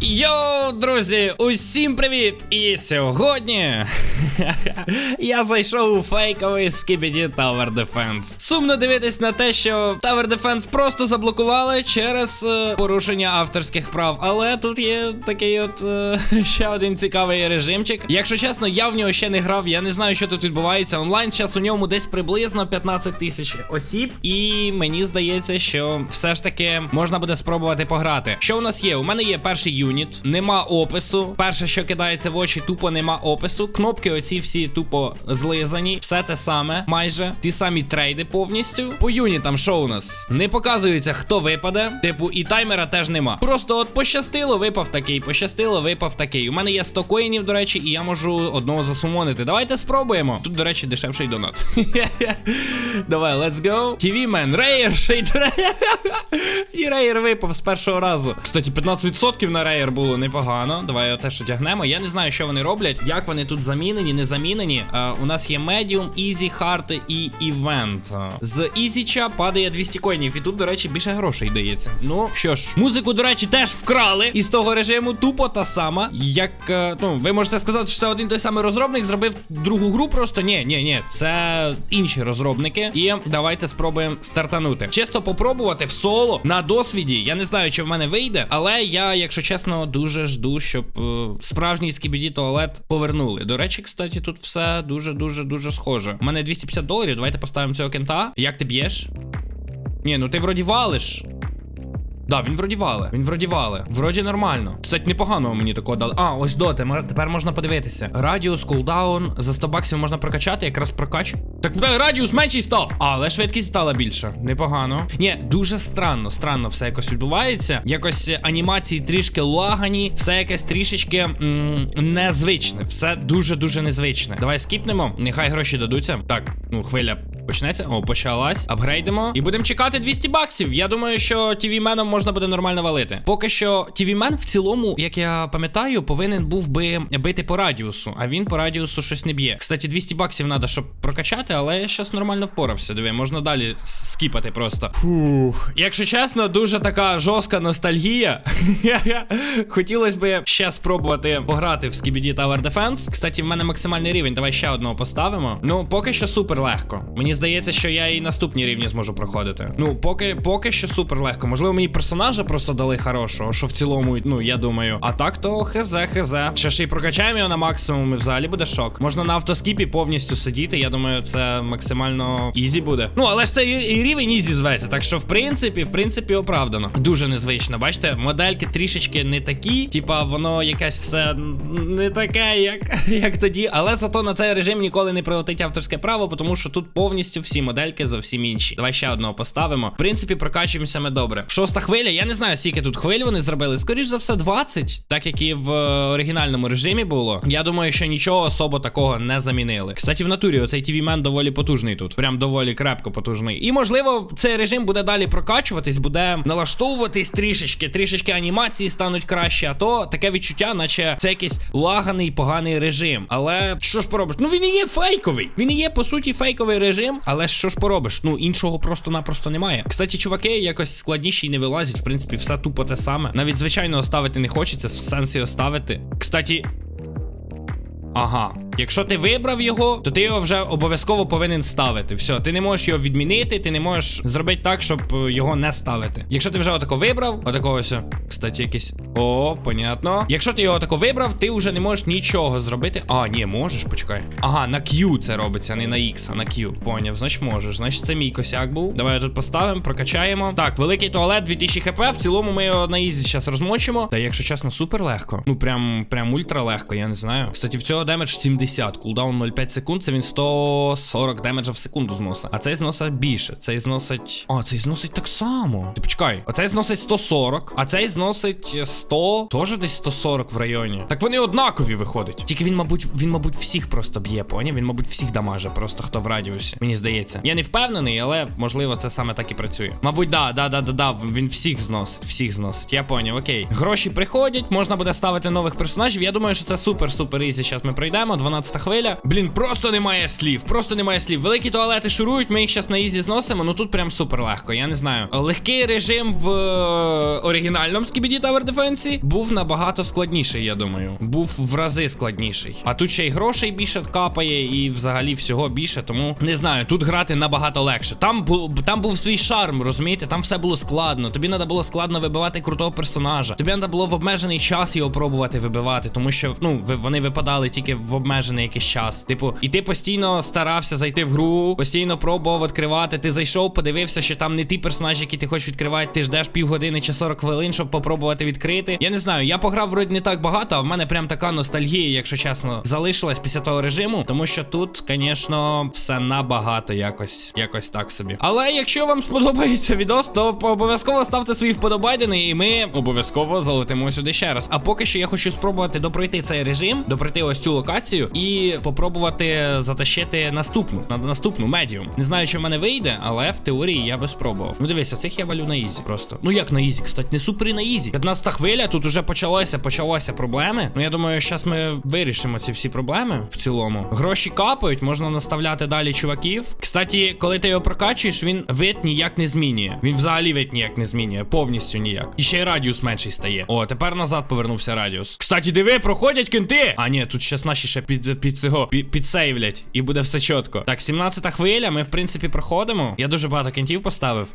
Йоу, друзі, усім привіт! І сьогодні я зайшов у фейковий Skibidi Tower Defense. Сумно дивитись на те, що Tower Defense просто заблокували через е, порушення авторських прав. Але тут є такий от е, ще один цікавий режимчик. Якщо чесно, я в нього ще не грав, я не знаю, що тут відбувається. Онлайн час у ньому десь приблизно 15 тисяч осіб. І мені здається, що все ж таки можна буде спробувати пограти. Що у нас є? У мене є перший юніт, нема опису. Перше, що кидається в очі, тупо нема опису. Кнопки оці всі тупо злизані. Все те саме, майже. Ті самі трейди повністю. По юнітам, що у нас? Не показується, хто випаде. Типу, і таймера теж нема. Просто от пощастило, випав такий, пощастило, випав такий. У мене є 100 коїнів, до речі, і я можу одного засумонити. Давайте спробуємо. Тут, до речі, дешевший донат. Давай, let's go. TV Man, Рейер, шейдер. І рейер випав з першого разу. Кстати, 15% на рейер було непогано. Давай його теж одягнемо. Я не знаю, що вони роблять, як вони тут замінені, не замінені. Е, у нас є Medium, Easy, Hard і Event. З Ізіча падає 200 коїнів. І тут, до речі, більше грошей дається. Ну що ж, музику, до речі, теж вкрали із того режиму. Тупо та сама. Як, е, ну, ви можете сказати, що це один той самий розробник зробив другу гру. Просто ні, ні, ні, це інші розробники. І давайте спробуємо стартанути. Чисто попробувати в соло на досвіді. Я не знаю, чи в мене вийде, але я, якщо чесно, дуже жду, щоб е, справжній скібіді туалет повернули. До речі, кстати, тут все дуже, дуже, дуже схоже. У мене 250 доларів. Давайте поставимо цього кента. Як ти б'єш? Ні, ну ти вроді валиш. Да, він вроді вали. Він вроді вали. Вроді нормально. Кстати, непогано мені такого дали. А, ось до, тепер можна подивитися. Радіус, кулдаун. За 100 баксів можна прокачати, якраз прокачу. Так радіус менший став. А, але швидкість стала більша. Непогано. Ні, дуже странно, странно все якось відбувається. Якось анімації трішки лагані, все якесь трішечки м незвичне. Все дуже-дуже незвичне. Давай скіпнемо. Нехай гроші дадуться. Так, ну, хвиля. Почнеться, о, почалась. Апгрейдимо. І будемо чекати 200 баксів. Я думаю, що TV меном можна буде нормально валити. Поки що TV мен в цілому, як я пам'ятаю, повинен був би бити по радіусу, а він по радіусу щось не б'є. Кстати, 200 баксів треба, щоб прокачати, але я щас нормально впорався. Диви, можна далі скіпати просто. Фух. Якщо чесно, дуже така жорстка ностальгія. Хотілося б ще спробувати пограти в Skibidi Tower Defense. Кстати, в мене максимальний рівень. Давай ще одного поставимо. Ну, поки що супер легко. Мені здається, що я і наступні рівні зможу проходити. Ну, поки, поки що супер легко. Можливо, мені персонажа просто дали хорошого, що в цілому, ну я думаю. А так то хз, хз. Ще ж і прокачаємо його на максимум, і взагалі буде шок. Можна на автоскіпі повністю сидіти. Я думаю, це максимально ізі буде. Ну, але ж це і, рівень ізі зветься. Так що, в принципі, в принципі, оправдано. Дуже незвично. Бачите, модельки трішечки не такі. Типа, воно якесь все не таке, як, як тоді. Але зато на цей режим ніколи не прилетить авторське право, тому що тут повністю всі модельки зовсім інші. Давай ще одного поставимо. В принципі, прокачуємося ми добре. Шоста хвиля. Я не знаю, скільки тут хвиль вони зробили. Скоріш за все, 20, так як і в е, оригінальному режимі було. Я думаю, що нічого особо такого не замінили. Кстати, в натурі оцей TV мен доволі потужний тут. Прям доволі крепко потужний. І можливо, цей режим буде далі прокачуватись, буде налаштовуватись трішечки, трішечки анімації стануть краще. А то таке відчуття, наче це якийсь лаганий поганий режим. Але що ж поробиш? Ну він і є фейковий. Він і є по суті фейковий режим. Але що ж поробиш? Ну іншого просто-напросто немає. Кстати, чуваки якось складніші і не вилазять. В принципі, все тупо те саме. Навіть звичайно оставити не хочеться, в сенсі оставити. Кстати. Ага, якщо ти вибрав його, то ти його вже обов'язково повинен ставити. Все, ти не можеш його відмінити, ти не можеш зробити так, щоб е, його не ставити. Якщо ти вже отако вибрав, отакого ось. Кстати, якийсь. О, понятно. Якщо ти його тако вибрав, ти вже не можеш нічого зробити. А, ні, можеш, почекай. Ага, на Q це робиться, не на X, а на Q. Поняв, значить можеш. Значить, це мій косяк був. Давай тут поставимо, прокачаємо. Так, великий туалет, 2000 хп. В цілому ми його на ізі зараз розмочимо. Та якщо чесно, супер легко. Ну прям прям ультра легко, я не знаю. Кстати, в цього демедж 70, кулдаун 0,5 секунд. Це він 140 демеджа в секунду зносить. А цей зносить більше. Цей зносить. А, цей зносить так само. Ти почекай. Оцей зносить 140, а цей зносить 100. Тоже десь 140 в районі. Так вони однакові виходять. Тільки він, мабуть, він, мабуть, всіх просто б'є, поняв? Він, мабуть, всіх дамаже, просто хто в радіусі. Мені здається. Я не впевнений, але можливо це саме так і працює. Мабуть, да, да, да, да, да. Він всіх зносить, всіх зносить. Я поняв, окей. Гроші приходять, можна буде ставити нових персонажів. Я думаю, що це супер-супер ізі. Зараз ми пройдемо. 12 12 хвиля. Блін, просто немає слів. Просто немає слів. Великі туалети шурують, ми їх зараз на ізі зносимо. Ну тут прям супер легко. Я не знаю. Легкий режим в е, оригінальному Skibidi Tower Defense був набагато складніший, я думаю. Був в рази складніший. А тут ще й грошей більше капає, і взагалі всього більше. Тому не знаю, тут грати набагато легше. Там там був свій шарм, розумієте? Там все було складно. Тобі треба було складно вибивати крутого персонажа. Тобі треба було в обмежений час його пробувати вибивати, тому що ну вони випадали тільки в обмежений якийсь час. Типу, і ти постійно старався зайти в гру, постійно пробував відкривати. Ти зайшов, подивився, що там не ті персонажі, які ти хочеш відкривати. Ти ждеш півгодини чи 40 хвилин, щоб попробувати відкрити. Я не знаю, я пограв вроді не так багато, а в мене прям така ностальгія, якщо чесно, залишилась після того режиму. Тому що тут, звісно, все набагато якось, якось так собі. Але якщо вам сподобається відос, то обов'язково ставте свої вподобайдени, і ми обов'язково залетимо сюди ще раз. А поки що я хочу спробувати допройти цей режим, допройти ось цю локацію і попробувати затащити наступну, на наступну медіум. Не знаю, чи в мене вийде, але в теорії я би спробував. Ну дивись, оцих я валю на ізі просто. Ну як на ізі, кстати, не супер і на ізі. 15 хвиля, тут уже почалося, почалося проблеми. Ну я думаю, зараз ми вирішимо ці всі проблеми в цілому. Гроші капають, можна наставляти далі чуваків. Кстати, коли ти його прокачуєш, він вид ніяк не змінює. Він взагалі вид ніяк не змінює, повністю ніяк. І ще й радіус менший стає. О, тепер назад повернувся радіус. Кстати, диви, проходять кенти. А ні, тут щас наші ще під, під цього під, підсейвлять, і буде все чітко. Так, 17 хвиля, ми в принципі проходимо. Я дуже багато кінтів поставив.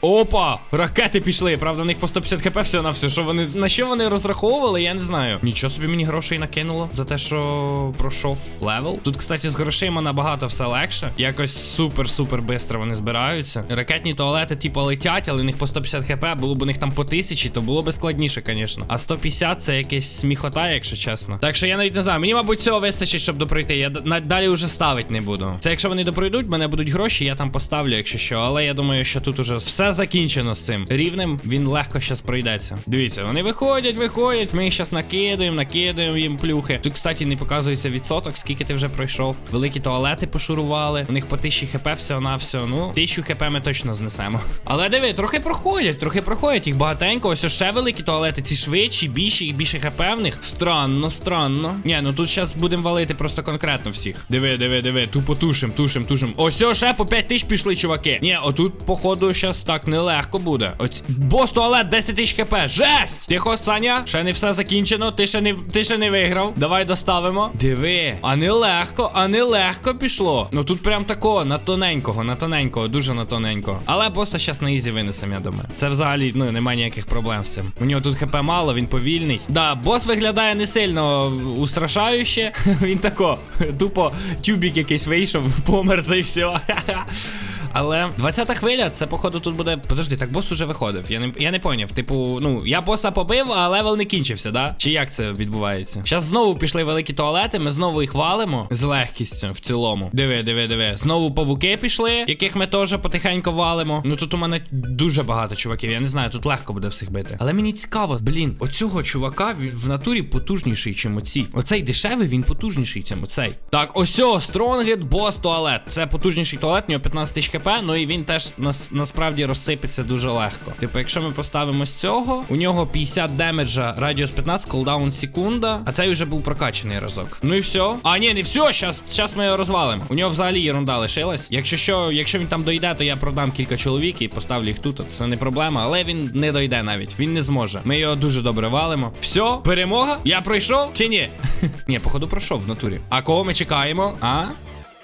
Опа! Ракети пішли. Правда, в них по 150 хп все на все. Що вони на що вони розраховували, я не знаю. Нічого собі мені грошей накинуло за те, що пройшов левел. Тут, кстати, з грошима набагато все легше. Якось супер-супер бистро вони збираються. Ракетні туалети, типу, летять, але в них по 150 хп, було б у них там по 1000, то було б складніше, звісно. А 150 це якась сміхота, якщо чесно. Так що я навіть не знаю. Мені, мабуть, цього вистачить, щоб допройти. Я далі вже ставити не буду. Це якщо вони допройдуть, мене будуть гроші, я там поставлю, якщо що. Але я думаю, що тут уже все закінчено з цим рівнем. Він легко щас пройдеться. Дивіться, вони виходять, виходять. Ми їх щас накидаємо, накидаємо їм плюхи. Тут, кстати, не показується відсоток, скільки ти вже пройшов. Великі туалети пошурували. У них по 1000 хп всього на все. Ну, 1000 хп ми точно знесемо. Але диви, трохи проходять, трохи проходять. Їх багатенько. Ось ще великі туалети. Ці швидші, більші і більше хп в них. Странно, странно. Ні, ну тут зараз будемо валити просто конкретно всіх. Диви, диви, диви. Тупо тушим, тушим, тушим. Ось ще по 5 тисяч пішли, чуваки. Ні, отут, походу, щас так нелегко буде. Ось бос туалет 10 тисяч хп. Жесть! Тихо, Саня, ще не все закінчено. Ти ще не ти ще не виграв. Давай доставимо. Диви, а не легко, а не легко пішло. Ну тут прям тако, на тоненького, на тоненького, дуже на тоненького. Але боса щас на ізі винесемо, я думаю. Це взагалі ну немає ніяких проблем з цим. У нього тут хп мало, він повільний. Да, бос виглядає не сильно устрашающе. Він тако, тупо тюбік якийсь вийшов, помер та й все. Але 20-та хвиля, це походу тут буде. Подожди, так бос уже виходив. Я не я не поняв. Типу, ну я боса побив, а левел не кінчився, да? Чи як це відбувається? Зараз знову пішли великі туалети, ми знову їх валимо з легкістю в цілому. Диви, диви, диви. Знову павуки пішли, яких ми теж потихеньку валимо. Ну тут у мене дуже багато чуваків. Я не знаю, тут легко буде всіх бити. Але мені цікаво, блін, оцього чувака в натурі потужніший, чим оці. Оцей дешевий, він потужніший, чим оцей. Так, ось Стронгет, бос туалет. Це потужніший туалет, у нього 15 тисяч хп, ну і він теж нас, насправді розсипеться дуже легко. Типу, якщо ми поставимо з цього, у нього 50 демеджа, радіус 15, колдаун секунда. А цей вже був прокачаний разок. Ну і все. А, ні, не все. Щас, щас ми його розвалимо. У нього взагалі ерунда лишилась. Якщо що, якщо він там дойде, то я продам кілька чоловік і поставлю їх тут. Це не проблема, але він не дойде навіть. Він не зможе. Ми його дуже добре валимо. Все, перемога? Я пройшов чи ні? Ні, походу пройшов в натурі. А кого ми чекаємо? А?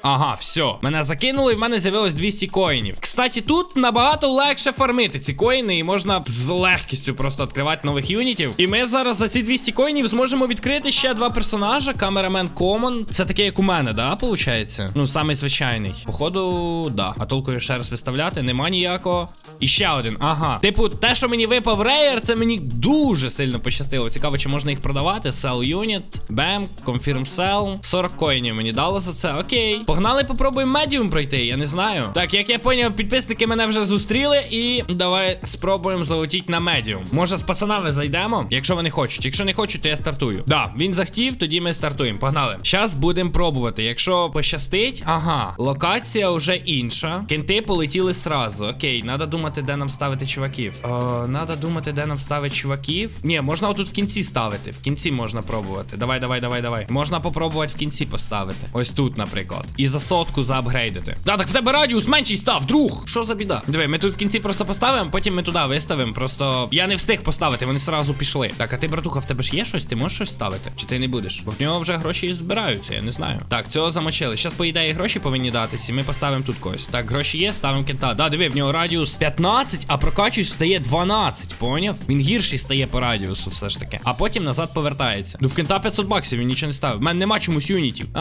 Ага, все. Мене закинули, і в мене з'явилось 200 коїнів. Кстати, тут набагато легше фармити ці коїни, і можна з легкістю просто відкривати нових юнітів. І ми зараз за ці 200 коїнів зможемо відкрити ще два персонажа. Камерамен Комон. Це таке, як у мене, да, виходить? Ну, самий звичайний. Походу, да. А толкою ще раз виставляти, нема ніякого. І ще один. Ага. Типу, те, що мені випав рейер, це мені дуже сильно пощастило. Цікаво, чи можна їх продавати. Sell unit, бем, confirm sell. 40 коїнів мені дало за це. Окей. Погнали, попробуємо медіум пройти, я не знаю. Так, як я поняв, підписники мене вже зустріли, і давай спробуємо залетіти на медіум. Може, з пацанами зайдемо, якщо вони хочуть. Якщо не хочуть, то я стартую. Да, він захотів, тоді ми стартуємо. Погнали. Зараз будемо пробувати. Якщо пощастить, ага, локація вже інша. Кенти полетіли сразу. Окей, треба думати, де нам ставити чуваків. Надо думати, де нам ставити чуваків. Ні, можна отут в кінці ставити. В кінці можна пробувати. Давай, давай, давай, давай. Можна попробувати в кінці поставити. Ось тут, наприклад. І за сотку заапгрейдити. Да, так в тебе радіус менший став, друг. Що за біда? Диви, ми тут в кінці просто поставимо, потім ми туди виставимо. Просто я не встиг поставити, вони сразу пішли. Так, а ти, братуха, в тебе ж є щось? Ти можеш щось ставити? Чи ти не будеш? Бо в нього вже гроші збираються, я не знаю. Так, цього замочили. Зараз, по ідеї, гроші повинні датись, і ми поставимо тут когось. Так, гроші є, ставимо кента. Да, диви, в нього радіус 15, а прокачуєш стає 12, поняв? Він гірший стає по радіусу, все ж таки. А потім назад повертається. Ну в кента 500 баксів, він нічого не ставив. У мене нема чомусь юнітів. А,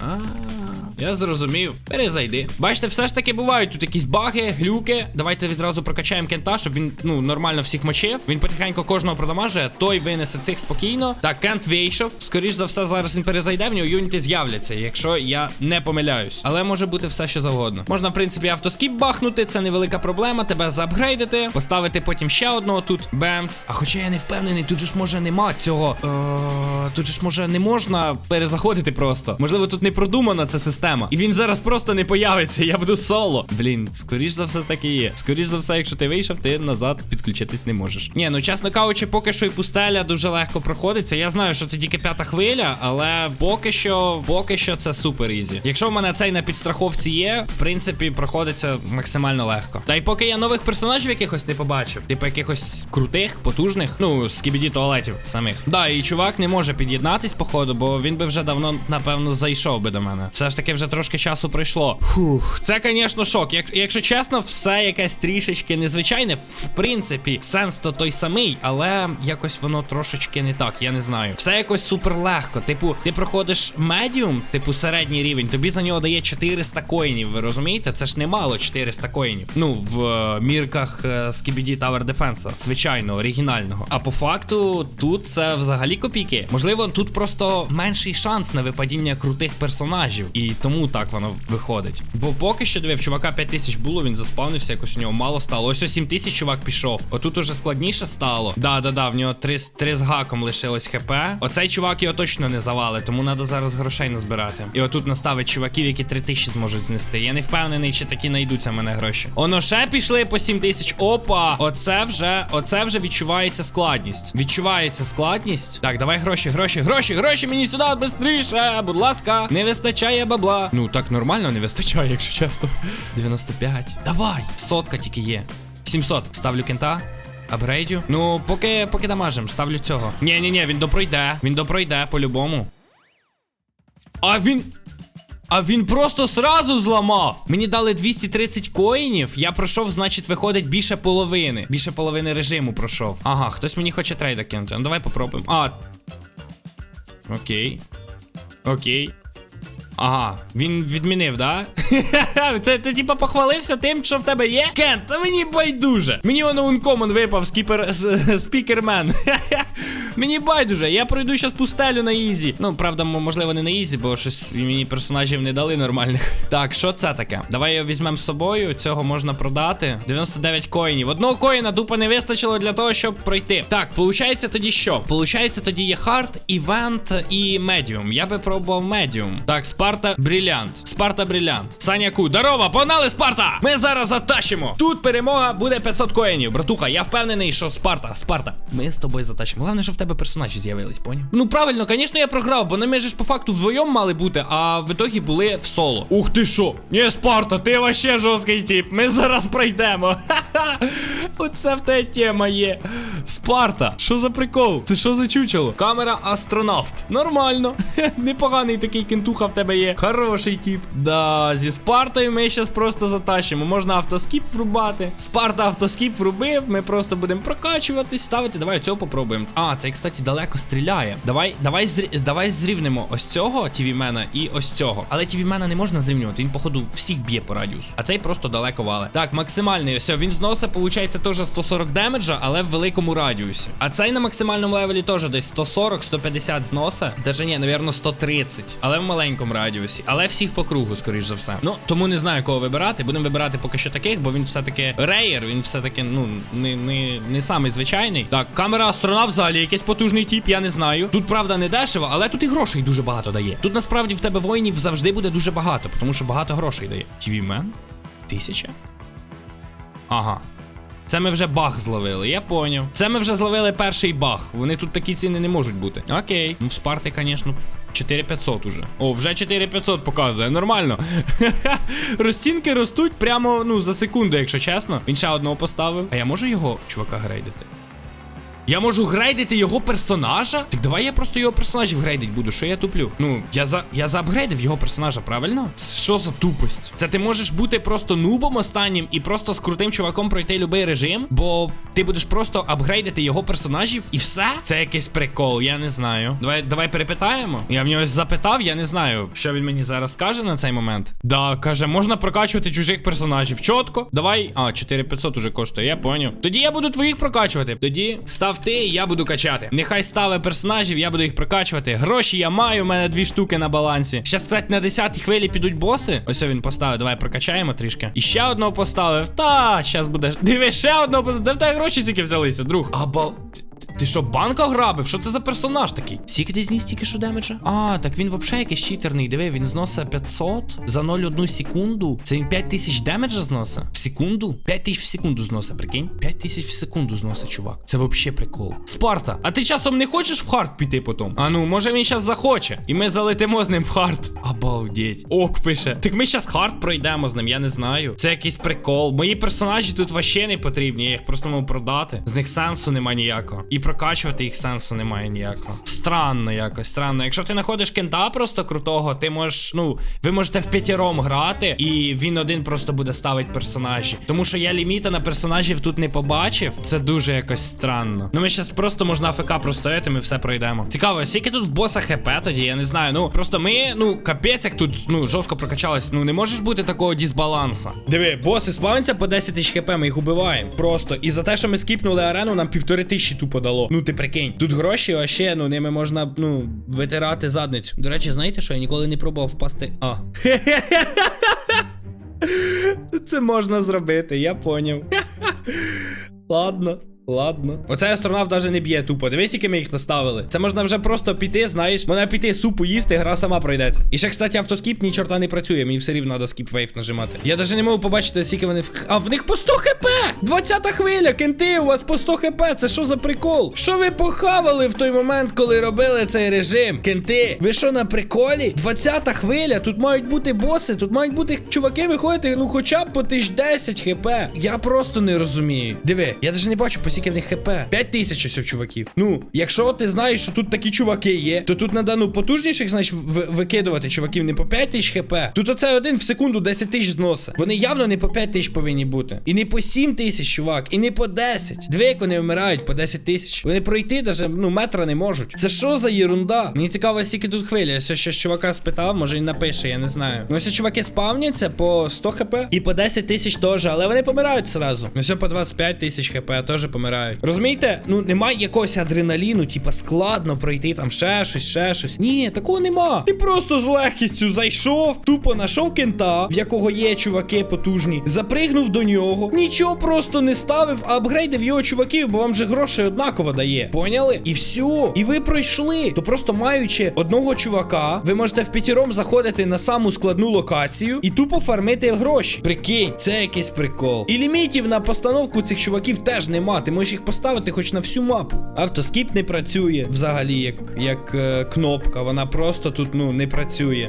а. Я зрозумів. Перезайди. Бачите, все ж таки бувають тут якісь баги, глюки. Давайте відразу прокачаємо кента, щоб він ну нормально всіх мочив. Він потихеньку кожного продамажує, той винесе цих спокійно. Так, кент вийшов. Скоріш за все, зараз він перезайде, в нього юніти з'являться, якщо я не помиляюсь. Але може бути все, що завгодно. Можна, в принципі, автоскіп бахнути, це невелика проблема. Тебе заапгрейдити, поставити потім ще одного тут. Бемц. А хоча я не впевнений, тут же ж може нема цього. Е, тут же ж може не можна перезаходити просто. Можливо, тут не продумана ця система. І він зараз просто не появиться. Я буду соло. Блін, скоріш за все так і є. Скоріш за все, якщо ти вийшов, ти назад підключитись не можеш. Ні, ну чесно кажучи, поки що і пустеля дуже легко проходиться. Я знаю, що це тільки п'ята хвиля, але поки що, поки що це супер ізі. Якщо в мене цей на підстраховці є, в принципі, проходиться максимально легко. Та й поки я нових персонажів якихось не побачив, типу якихось крутих, потужних, ну, з кібіді туалетів самих. Да, і чувак не може під'єднатись, походу, бо він би вже давно, напевно, зайшов би до мене. Все ж таки, вже трошки часу пройшло. Фух, це, звісно, шок. Як, якщо чесно, все якесь трішечки незвичайне. В принципі, сенс то той самий, але якось воно трошечки не так, я не знаю. Все якось супер легко. Типу, ти проходиш медіум, типу середній рівень, тобі за нього дає 400 коїнів. Ви розумієте? Це ж немало 400 коїнів. Ну, в е, мірках е, Skibidi Tower Defense, звичайно, оригінального. А по факту, тут це взагалі копійки. Можливо, тут просто менший шанс на випадіння крутих персонажів. І тому так воно виходить. Бо поки що диви, в чувака 5 тисяч було, він заспавнився, якось у нього мало стало. Ось ось 7 тисяч чувак пішов. Отут уже складніше стало. Да, да, да, в нього 3, 3 з гаком лишилось хп. Оцей чувак його точно не завали, тому треба зараз грошей назбирати. І отут наставить чуваків, які 3 тисячі зможуть знести. Я не впевнений, чи такі знайдуться в мене гроші. Оно ще пішли по 7 тисяч. Опа! Оце вже, оце вже відчувається складність. Відчувається складність. Так, давай гроші, гроші, гроші, гроші мені сюди швидше, будь ласка. Не вистачає бабла. Ну так нормально не вистачає, якщо чесно. 95. Давай! Сотка тільки є. 700. Ставлю кента. Апгрейдю. Ну, поки поки дамажем, ставлю цього. Ні, ні, ні, він допройде. Він допройде по-любому. А він. А він просто сразу зламав. Мені дали 230 коїнів. Я пройшов, значить, виходить більше половини. Більше половини режиму пройшов. Ага, хтось мені хоче трейда кинути. Ну давай попробуємо. А. Окей. Окей. Ага, він відмінив, да? Це ти типа похвалився тим, що в тебе є? Кент, мені байдуже. Мені воно ункомон випав скіпер спікермен. Мені байдуже, я пройду щас пустелю на ізі. Ну, правда, можливо, не на ізі, бо щось мені персонажів не дали нормальних. Так, що це таке? Давай його візьмемо з собою. Цього можна продати. 99 коїнів. Одного коїна дупа не вистачило для того, щоб пройти. Так, получається тоді що? Получається, тоді є хард, івент і медіум. Я би пробував медіум. Так, Спарта Брілянт. Спарта Брілянт. Саняку, здорово, погнали, Спарта! Ми зараз затащимо. Тут перемога буде 500 коїнів. Братуха, я впевнений, що Спарта, Спарта. Ми з тобою затащимо. Головне, що в тебе персонажі з'явились, поняв? Ну правильно, звісно, я програв, бо ми ж по факту вдвоєм мали бути, а в ітогі були в соло. Ух ти що? Ні, Спарта, ти вообще жорсткий тип. Ми зараз пройдемо. Ха-ха. Оце в тебе тема є. Спарта, що за прикол? Це що за чучело? Камера астронавт. Нормально. Непоганий такий кентуха в тебе є. Хороший тип. Да, зі Спартою ми зараз просто затащимо. Можна автоскіп врубати. Спарта автоскіп врубив. Ми просто будемо прокачуватись, ставити. Давай цього попробуємо. А, цей, кстати, далеко стріляє. Давай, давай, давай зрівнемо ось цього тівімена і ось цього. Але тівімена не можна зрівнювати. Він, походу, всіх б'є по радіусу. А цей просто далеко вале. Так, максимальний. Ось він зносить, виходить, теж 140 демеджа, але в великому радіусі. А цей на максимальному левелі теж десь 140-150 зноса. Даже ні, навірно, 130, але в маленькому радіусі. Але всіх по кругу, скоріш за все. Ну, тому не знаю, кого вибирати. Будемо вибирати поки що таких, бо він все-таки рейер, він все-таки, ну, не, не, не самий звичайний. Так, камера астронавт взагалі якийсь потужний тип, я не знаю. Тут, правда, не дешево, але тут і грошей дуже багато дає. Тут насправді в тебе воїнів завжди буде дуже багато, тому що багато грошей дає. TV-мен? Тисяча? Ага. Це ми вже баг зловили, я поняв. Це ми вже зловили перший баг. Вони тут такі ціни не можуть бути. Окей. Ну в Спарти, звісно, 4500 уже. О, вже 4500 показує. Нормально. Розцінки ростуть прямо ну за секунду, якщо чесно. Він ще одного поставив. А я можу його, чувака, грейдити? Я можу грейдити його персонажа? Так давай я просто його персонажів грейдить буду. Що я туплю? Ну, я за я заапгрейдив його персонажа, правильно? Що за тупость? Це ти можеш бути просто нубом останнім і просто з крутим чуваком пройти будь-який режим, бо ти будеш просто апгрейдити його персонажів і все? Це якийсь прикол, я не знаю. Давай, давай перепитаємо. Я в нього запитав, я не знаю, що він мені зараз скаже на цей момент. Да, каже, можна прокачувати чужих персонажів. Чотко. Давай. А, 4500 уже коштує, я поняв. Тоді я буду твоїх прокачувати. Тоді став ти, і я буду качати. Нехай стали персонажів, я буду їх прокачувати. Гроші я маю, у мене дві штуки на балансі. Щас, кстати, на 10 хвилі підуть боси. Ось він поставив. Давай прокачаємо трішки. І ще одного поставив. Та, зараз буде. Диви, ще одного поставив. Де в тебе гроші скільки взялися, друг? Або. Ти що, банка грабив? Що це за персонаж такий? Скільки ти зніс тільки що демеджа? А, так він взагалі якийсь читерний. Диви, він зносить 500 за 0,1 секунду. Це він 5000 демеджа зносить? В секунду? 5000 в секунду зносить, прикинь? 5000 в секунду зносить, чувак. Це взагалі прикол. Спарта, а ти часом не хочеш в хард піти потім? А ну, може він зараз захоче. І ми залетимо з ним в хард. Обалдеть. Ок пише. Так ми зараз хард пройдемо з ним, я не знаю. Це якийсь прикол. Мої персонажі тут вообще не потрібні. Я їх просто можу продати. З них сенсу нема ніякого. І прокачувати їх сенсу немає ніякого. Странно якось, странно. Якщо ти знаходиш кента просто крутого, ти можеш, ну, ви можете в п'ятіром грати, і він один просто буде ставити персонажі. Тому що я ліміта на персонажів тут не побачив. Це дуже якось странно. Ну ми зараз просто можна АФК простояти, ми все пройдемо. Цікаво, скільки тут в боса ХП тоді, я не знаю. Ну просто ми, ну, капець, як тут ну жорстко прокачались. Ну не можеш бути такого дисбаланса. Диви, боси спавняться по 10 тисяч хп, ми їх убиваємо. Просто. І за те, що ми скіпнули арену, нам півтори тисячі тупо дало. Ну ти прикинь. Тут гроші, а ще, ну ними можна, ну, витирати задницю. До речі, знаєте, що я ніколи не пробував впасти. А. Це можна зробити, я поняв. Ладно. Ладно. Оцей астронавт навіть не б'є тупо. Дивись, які ми їх наставили. Це можна вже просто піти, знаєш. Можна піти супу їсти, гра сама пройдеться. І ще, кстати, автоскіп ні чорта не працює. Мені все рівно треба скіп вейв нажимати. Я навіть не можу побачити, скільки вони в. А в них по 100 хп! 20 хвиля, кенти, у вас по 100 хп. Це що за прикол? Що ви похавали в той момент, коли робили цей режим? Кенти, ви що на приколі? 20 хвиля, тут мають бути боси, тут мають бути чуваки виходити, ну хоча б по 1010 хп. Я просто не розумію. Диви, я навіть не бачу, по скільки в них хп. 5 тисяч ось у чуваків. Ну, якщо ти знаєш, що тут такі чуваки є, то тут треба, ну, потужніших, значить, викидувати чуваків не по 5 тисяч хп. Тут оце один в секунду 10 тисяч зноса. Вони явно не по 5 тисяч повинні бути. І не по 7 тисяч, чувак, і не по 10. Дві, як вони вмирають по 10 тисяч. Вони пройти даже, ну, метра не можуть. Це що за єрунда? Мені цікаво, скільки тут хвилі. Я ще чувака спитав, може він напише, я не знаю. Ну, ось чуваки спавняться по 100 хп і по 10 тисяч теж, але вони помирають сразу. Ну, все по 25 тисяч хп теж помирають. Розумієте? Ну немає якогось адреналіну, типа складно пройти там ще щось, ще щось. Ні, такого нема. Ти просто з легкістю зайшов, тупо знайшов кента, в якого є чуваки потужні, запригнув до нього, нічого просто не ставив, а апгрейдив його чуваків, бо вам же грошей однаково дає. Поняли? І все. І ви пройшли. То просто маючи одного чувака, ви можете в п'ятіром заходити на саму складну локацію і тупо фармити гроші. Прикинь, це якийсь прикол. І лімітів на постановку цих чуваків теж нема. Ти можеш їх поставити хоч на всю мапу. Автоскіп не працює взагалі, як, як е, кнопка. Вона просто тут ну не працює.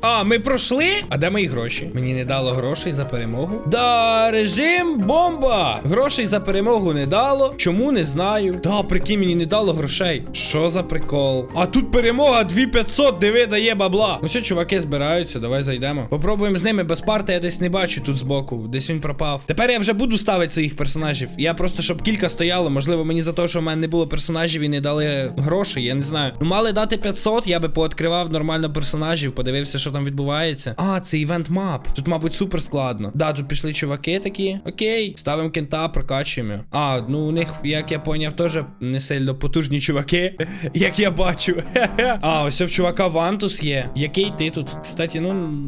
А, ми пройшли? А де мої гроші? Мені не дало грошей за перемогу. Да, режим бомба! Грошей за перемогу не дало. Чому не знаю. Да, прикинь, мені не дало грошей. Що за прикол? А тут перемога 2500, диви, дає бабла. Ну все, чуваки збираються, давай зайдемо. Попробуємо з ними без парти, я десь не бачу тут збоку. Десь він пропав. Тепер я вже буду ставити своїх персонажів. Я просто щоб кілька стояло. Можливо, мені за те, що в мене не було персонажів і не дали грошей, я не знаю. Ну мали дати 500, я би пооткривав нормально персонажів, подивився, що що там відбувається. А, це івент мап. Тут, мабуть, супер складно. Да, тут пішли чуваки такі. Окей, ставимо кента, прокачуємо. А, ну у них, як я поняв, теж не сильно потужні чуваки, як я бачу. а, ось в чувака Вантус є. Який ти тут? Кстати, ну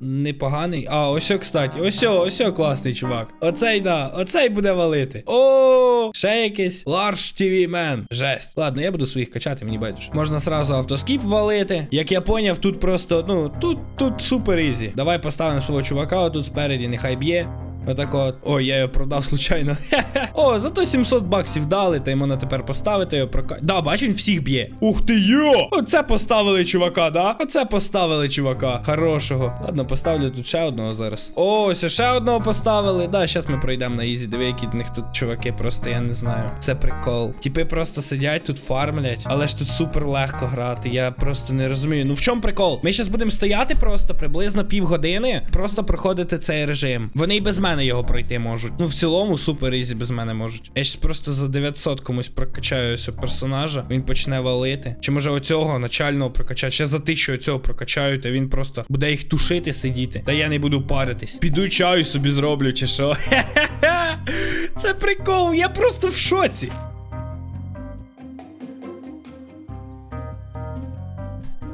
непоганий. А, ось, кстати, ось, ось класний чувак. Оцей, да, оцей буде валити. О, ще якийсь Large TV Man. Жесть. Ладно, я буду своїх качати, мені байдуже. Можна сразу автоскіп валити. Як я поняв, тут просто, ну, тут, тут супер ізі. Давай поставимо свого чувака, отут спереді, нехай б'є. Отако от. Ой, я його продав случайно. О, зато 700 баксів дали, та йому на тепер поставити його прока. Да, бач, він всіх б'є. Ух ти йо! Оце поставили чувака, да? Оце поставили чувака. Хорошого. Ладно, поставлю тут ще одного зараз. О, ось ще одного поставили. Да, зараз ми пройдемо на ізі. Диви, які в них тут чуваки, просто я не знаю. Це прикол. Тіпи просто сидять тут фармлять, але ж тут супер легко грати. Я просто не розумію. Ну в чому прикол? Ми зараз будемо стояти просто приблизно півгодини, просто проходити цей режим. Вони і без мене його пройти можуть. Ну в цілому супер ізі без мене можуть. Я щас просто за 900 комусь прокачаю ось цього персонажа. Він почне валити. Чи може оцього начального прокачати? Ще за тисячу оцього прокачаю, та він просто буде їх тушити, сидіти. Та я не буду паритись. Піду чаю собі зроблю, чи що. Це прикол, я просто в шоці.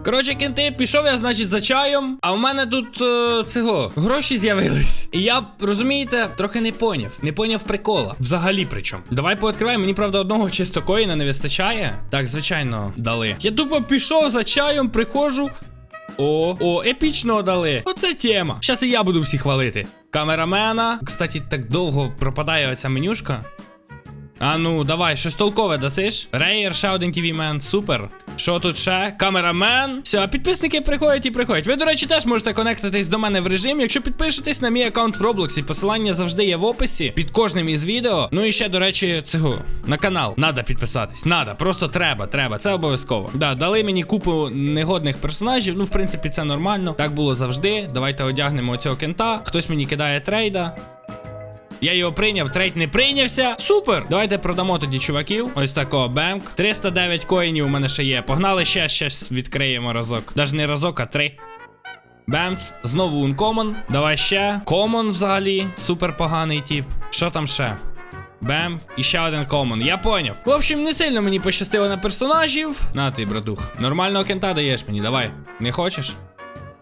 Коротше, кенти, пішов я, значить, за чаєм, а в мене тут е, цього гроші з'явились. І я, розумієте, трохи не поняв. Не поняв прикола. Взагалі причому. Давай пооткриваємо. Мені, правда, одного чисто коїна не вистачає. Так, звичайно, дали. Я тупо пішов за чаєм, приходжу. О, о, епічного дали. Оце тема. Щас і я буду всіх хвалити. Камерамена. Кстати, так довго пропадає оця менюшка. А ну, давай, щось толкове дасиш? Рейер, ще один ківімен, супер. Що тут ще? Камерамен. Все, підписники приходять і приходять. Ви, до речі, теж можете конектитись до мене в режим, якщо підпишетесь на мій аккаунт в Роблоксі. Посилання завжди є в описі під кожним із відео. Ну і ще, до речі, цього на канал. Надо підписатись. Надо, просто треба, треба. Це обов'язково. Да, дали мені купу негодних персонажів. Ну, в принципі, це нормально. Так було завжди. Давайте одягнемо оцього кента. Хтось мені кидає трейда. Я його прийняв, трейд не прийнявся. Супер! Давайте продамо тоді чуваків. Ось такого бемк. 309 коїнів у мене ще є. Погнали ще, ще відкриємо разок. Даже не разок, а три. Бемц, знову ункомон. Давай ще. Комон взагалі. Супер поганий тип. Що там ще? Бем, і ще один комон. Я поняв. В общем, не сильно мені пощастило на персонажів. На ти, братух. Нормального кента даєш мені, давай. Не хочеш?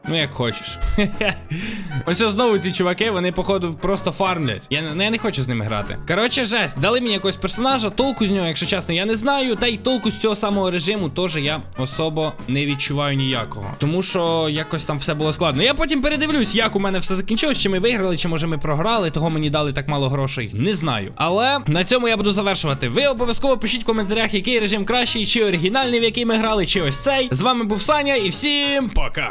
Ну, як хочеш. Ось знову ці чуваки, вони, походу, просто фармлять. Я, не- я не хочу з ними грати. Коротше, жесть, дали мені якогось персонажа, толку з нього, якщо чесно, я не знаю. Та й толку з цього самого режиму теж я особо не відчуваю ніякого. Тому що якось там все було складно. Я потім передивлюсь, як у мене все закінчилось, чи ми виграли, чи може ми програли, того мені дали так мало грошей. Не знаю. Але на цьому я буду завершувати. Ви обов'язково пишіть в коментарях, який режим кращий, чи оригінальний, в який ми грали, чи ось цей. З вами був Саня, і всім пока!